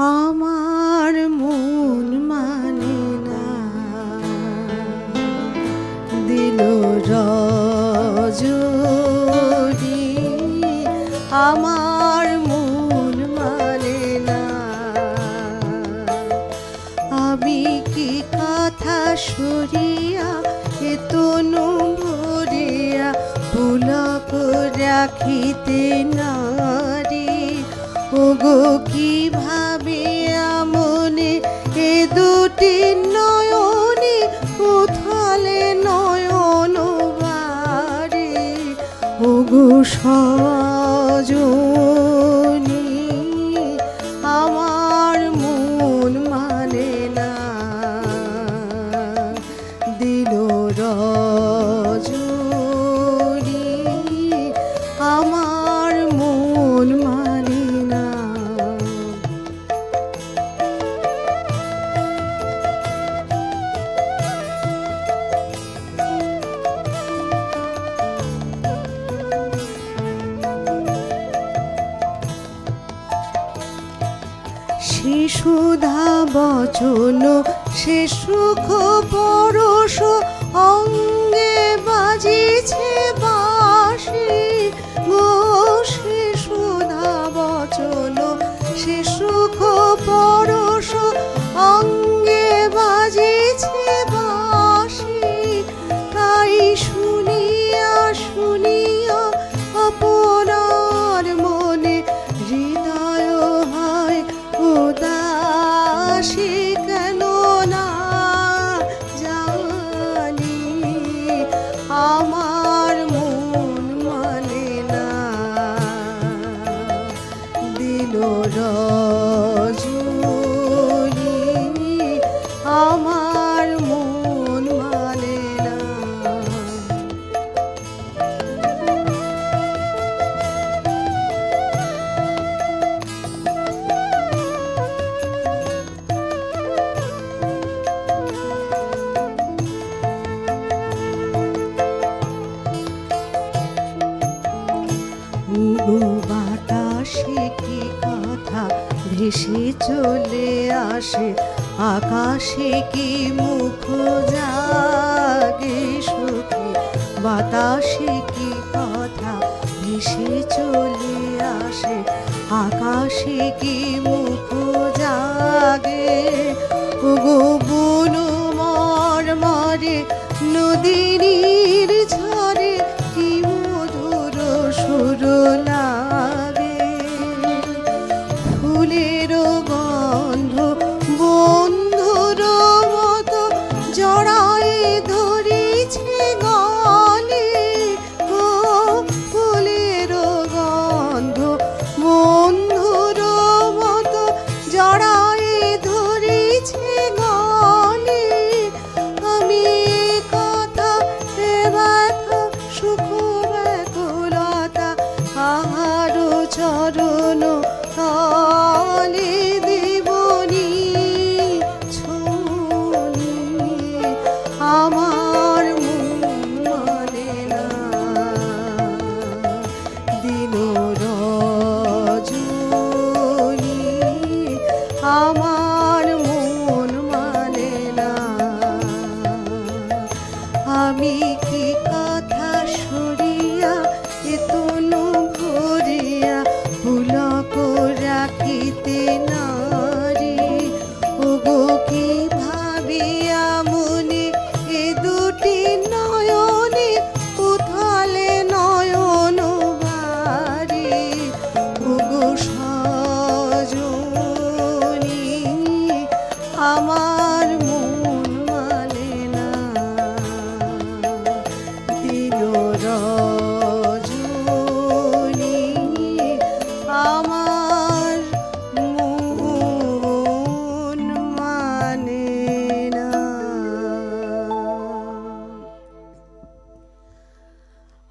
আমার মন মানে না। দিল রজ আমার মন মানে না। আমি কি কথা সরিয়া এতন ভরিয়া পুলক রাখিতে না ও গো কি তিন নয়নে উথালে নয়ন বাড়ি। ওগু আমার মন মানে না। দিল রজ যে সুধা বচন সে সুখ পরশ অঙ্গে বাজিছে বাসী Take বাতাসে কি কথা? ভেসে চলে আসে, আকাশে কি মুখ জাগে সুখে? বাতাসে কি কথা? ভেসে চলে আসে, আকাশে কি মুখ জাগে? গো বুনু মর মরে নদীর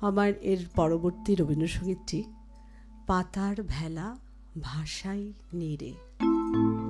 আমার এর পরবর্তী রবীন্দ্রসঙ্গীতটি পাতার ভেলা ভাষাই you.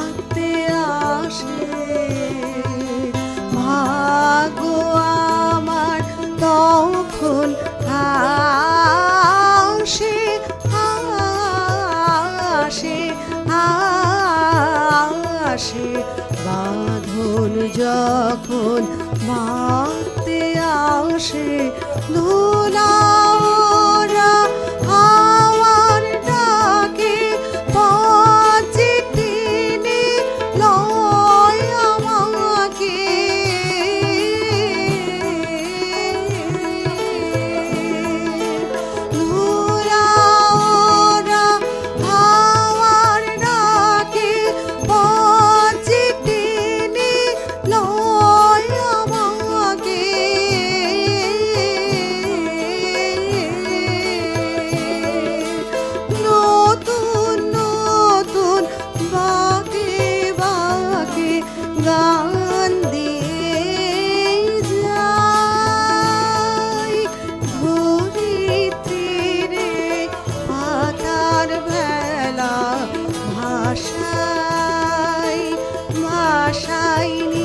ডাকতে আসে। ভাগো আমার তখন আসে আসে আসে। বাঁধন যখন মারতে আসে ভাষায়